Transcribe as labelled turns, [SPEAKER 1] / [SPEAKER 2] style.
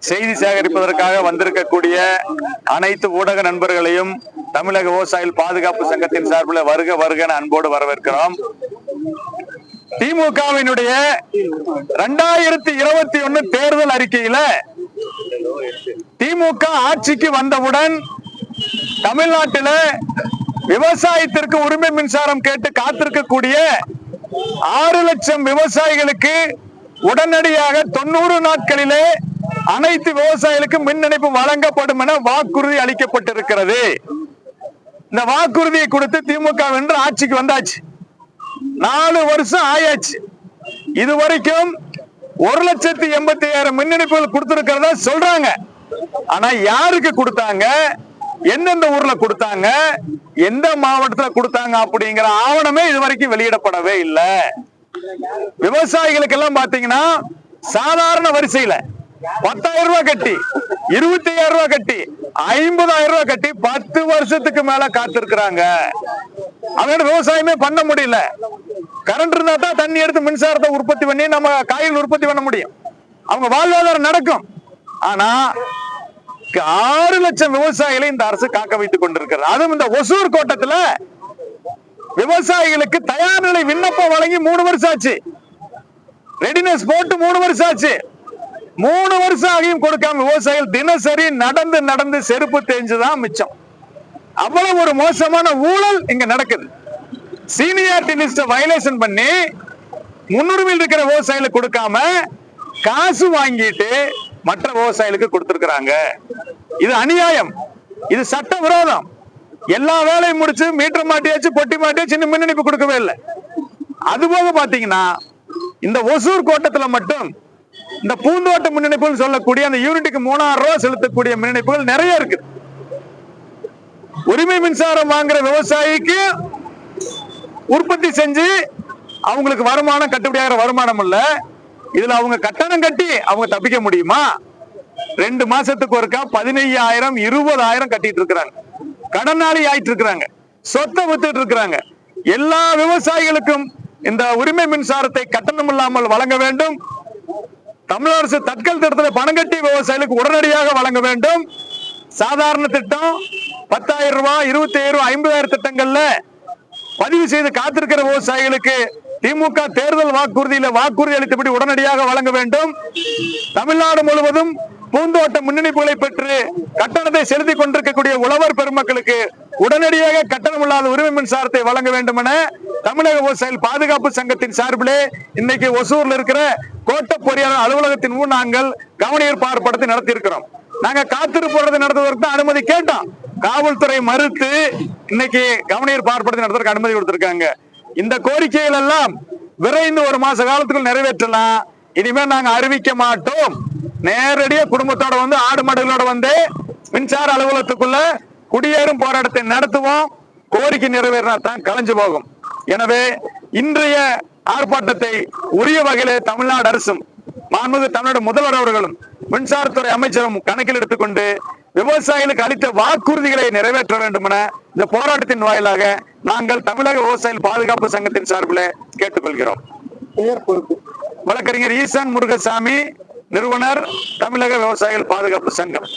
[SPEAKER 1] செய்தி சேகரிப்பதற்காக வந்திருக்கக்கூடிய அனைத்து ஊடக நண்பர்களையும் தமிழக விவசாயிகள் பாதுகாப்பு சங்கத்தின் சார்பில் வருக வருக அன்போடு வரவேற்கிறோம். திமுகவினுடைய இரண்டாயிரத்தி இருபத்தி ஒன்னு தேர்தல் அறிக்கையில திமுக ஆட்சிக்கு வந்தவுடன் தமிழ்நாட்டில விவசாயத்திற்கு உரிமை மின்சாரம் கேட்டு காத்திருக்கக்கூடிய ஆறு லட்சம் விவசாயிகளுக்கு உடனடியாக தொண்ணூறு நாட்களிலே அனைத்து விவசாயிகளுக்கு மின் இணைப்பு வழங்கப்படும் என வாக்குறுதி அளிக்கப்பட்டிருக்கிறது. இந்த வாக்குறுதியை கொடுத்து திமுக வென்று ஆட்சிக்கு வந்தாச்சு. நாலு வருஷம் ஆயாச்சு. இது வரைக்கும் ஒரு லட்சத்தி எண்பத்தி ஆயிரம் மின் இணைப்புகள் கொடுத்திருக்கிறதா சொல்றாங்க. ஆனா யாருக்கு கொடுத்தாங்க? எந்தெந்த ஊர்ல கொடுத்தாங்க? எந்த மாவட்டத்துல கொடுத்தாங்க அப்படிங்கிற ஆவணமே இது வரைக்கும் வெளியிடப்படவே இல்லை. விவசாயிகளுக்கு எல்லாம் பாத்தீங்கன்னா சாதாரண வரிசையில பத்தாயிரம் ரூபாய் கட்டி இருபத்தி ஐயாயிரம் ரூபாய் கட்டி ஐம்பதாயிரம் ரூபாய் கட்டி பத்து வருஷத்துக்கு மேல காத்திருக்கிறாங்க. அதனால விவசாயமே பண்ண முடியல. கரண்ட் இருந்தா தான் தண்ணி எடுத்து மின்சாரத்தை உற்பத்தி பண்ணி நம்ம காய்கள் உற்பத்தி பண்ண முடியும். அவங்க வாழ்வாதாரம் நடக்கும். ஆனா ஆறு லட்சம் விவசாயிகளை இந்த அரசு காக்க வைத்துக் கொண்டிருக்கிறது. அதுவும் இந்த ஒசூர் கோட்டத்துல விவசாயிகளுக்கு தயார் நிலை விண்ணப்பம் வழங்கி மூணு வருஷம் ஆச்சு. ரெடினஸ் போட்டு மூணு வருஷம் ஆச்சு. மூணு வருஷம் ஆகியும் கொடுக்காம விவசாயிகள் தினசரி நடந்து நடந்து செருப்பு தேஞ்சுதான் மிச்சம். அவ்வளவு ஒரு மோசமான ஊழல் இங்க நடக்குது. சீனியாரிட்டி லிஸ்ட வயலேஷன் பண்ணி முன்னுரிமையில் இருக்கிற விவசாயிகளுக்கு கொடுக்காம காசு வாங்கிட்டு மற்ற விவசாயிகளுக்கு கொடுத்திருக்கிறாங்க. இது அநியாயம். இது சட்ட விரோதம் எல்லா வேலையும் முடிச்சு மீட்டர் மாட்டியாச்சு பொட்டி மாட்டியாச்சு இன்னும் மின்னணிப்பு கொடுக்கவே இல்லை. அதுபோக பாத்தீங்கன்னா இந்த ஒசூர் கோட்டத்துல மட்டும் இந்த பூந்தோட்ட மின் சொல்லக்கூடிய அந்த யூனிட்டுக்கு மூணாயிரம் ரூபாய் செலுத்தக்கூடிய மின் நிறைய இருக்கு. உரிமை மின்சாரம் வாங்குற விவசாயிக்கு உற்பத்தி செஞ்சு அவங்களுக்கு வருமானம் கட்டுப்படியாகிற வருமானம் இல்ல. இதுல அவங்க கட்டணம் கட்டி அவங்க தப்பிக்க முடியுமா? ரெண்டு மாசத்துக்கு ஒருக்கா பதினையாயிரம் இருபதாயிரம் கட்டிட்டு இருக்கிறாங்க. கடனாளி ஆயிட்டு இருக்கிறாங்க. சொத்தை வித்துட்டு இருக்கிறாங்க. எல்லா விவசாயிகளுக்கும் இந்த உரிமை மின்சாரத்தை கட்டணம் இல்லாமல் வழங்க வேண்டும். தமிழக அரசு தட்கல் திட்டத்தில் பணம் கட்டி விவசாயிகளுக்கு உடனடியாக வழங்க வேண்டும். சாதாரண திட்டம் பத்தாயிரம் ரூபாய் இருபத்தாயிரம் ரூபாய் ஐம்பதாயிரம் திட்டங்கள்ல பதிவு செய்து காத்திருக்கிற விவசாயிகளுக்கு திமுக தேர்தல் வாக்குறுதியில வாக்குறுதி அளித்தபடி உடனடியாக வழங்க வேண்டும். தமிழ்நாடு முழுவதும் பூந்தோட்ட முன்னணிப்புகளை பெற்று கட்டணத்தை செலுத்திக் கொண்டிருக்கக்கூடிய உழவர் பெருமக்களுக்கு உடனடியாக கட்டணம் இல்லாத உரிமை மின்சாரத்தை வழங்க வேண்டும் என தமிழக விவசாயிகள் பாதுகாப்பு சங்கத்தின் சார்பிலே இன்னைக்கு ஒசூர்ல இருக்கிற கோட்ட பொறியாளர் அலுவலகத்தின் முன் நாங்கள் கவனியர் பார்ப்படத்தை நடத்தி இருக்கிறோம் நாங்க காத்திருப்பு நடத்துவதற்கு தான் அனுமதி கேட்டோம். காவல்துறை மறுத்து இன்னைக்கு கவனியர் பார்ப்படத்தை நடத்துறதுக்கு அனுமதி கொடுத்திருக்காங்க. இந்த கோரிக்கைகள் எல்லாம் விரைந்து ஒரு மாச காலத்துக்குள் நிறைவேற்றலாம். இனிமேல் நாங்க அறிவிக்க மாட்டோம். நேரடியாக குடும்பத்தோட வந்து ஆடு மாடுகளோட வந்து மின்சார அலுவலகத்துக்குள்ள குடியேறும் போராட்டத்தை நடத்துவோம். கோரிக்கை நிறைவேறினா தான் கலைஞ்சு போகும். எனவே இன்றைய ஆர்ப்பாட்டத்தை உரிய வகையிலே தமிழ்நாடு அரசும் மாண்புமிகு தமிழ்நாடு முதல்வர் அவர்களும் மின்சாரத்துறை அமைச்சரும் கணக்கில் எடுத்துக்கொண்டு விவசாயிகளுக்கு அளித்த வாக்குறுதிகளை நிறைவேற்ற வேண்டும் என இந்த போராட்டத்தின் வாயிலாக நாங்கள் தமிழக விவசாயிகள் பாதுகாப்பு சங்கத்தின் சார்பில் கேட்டுக்கொள்கிறோம்.
[SPEAKER 2] பொறுப்பு
[SPEAKER 1] வழக்கறிஞர் ஈசான் முருகசாமி நிறுவனர் தமிழக விவசாயிகள் பாதுகாப்பு சங்கம்.